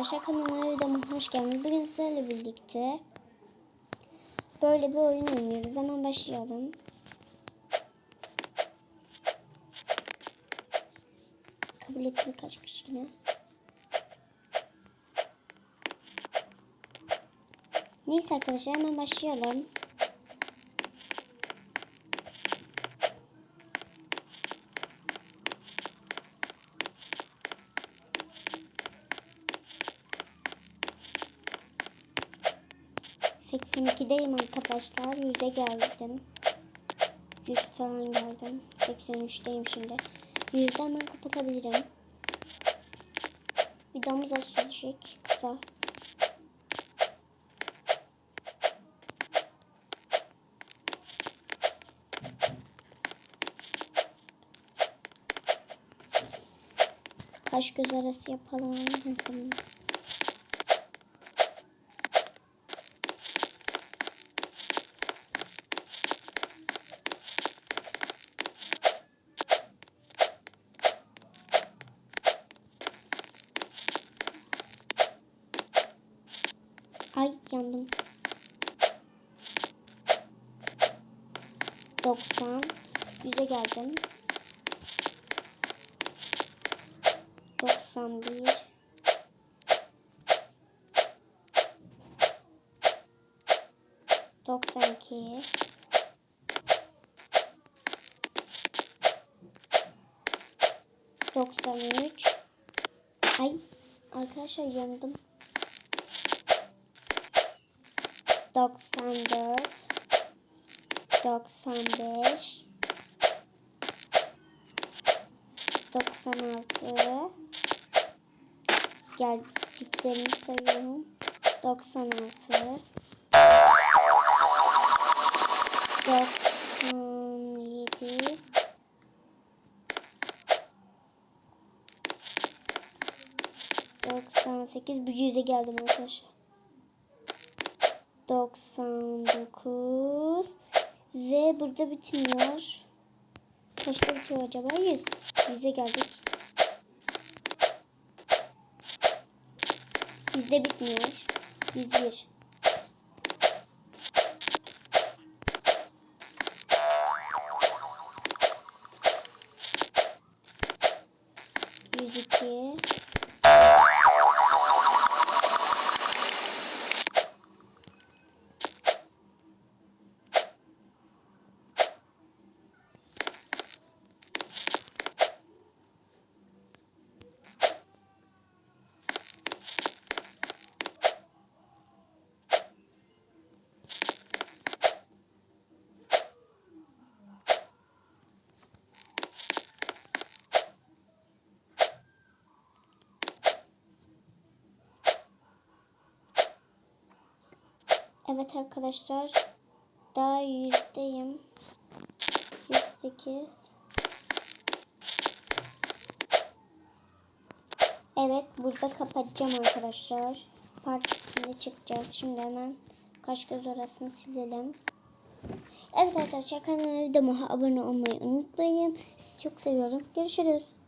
arkadaşlar kanalıma videoma hoş geldiniz. Bugün sizlerle birlikte böyle bir oyun oynuyoruz. Hemen başlayalım. Kabul ettim kaç kişi yine. Neyse arkadaşlar hemen başlayalım. Seksen ikideyim arkadaşlar. Yüze geldim. Yüz falan geldim. 83'teyim şimdi. Yüzde hemen kapatabilirim. Videomuz az sürecek. Kısa. Kaş göz arası yapalım. Tamam. Ay yandım. 90 100'e geldim. 91 92 93 Ay arkadaşlar yandım. 94 95 96 geldiklerini sayıyorum. 96 97 98 bir yüze geldim arkadaşlar 99 ve burada bitmiyor. Kaçta bitiyor acaba? 100. 100'e geldik. Yüzde bitmiyor. 101. Yüz iki. Evet arkadaşlar. Daha yüzdeyim. 108. Evet burada kapatacağım arkadaşlar. Part 2'sinde çıkacağız. Şimdi hemen kaş göz orasını silelim. Evet arkadaşlar kanalıma abone olmayı unutmayın. Sizi çok seviyorum. Görüşürüz.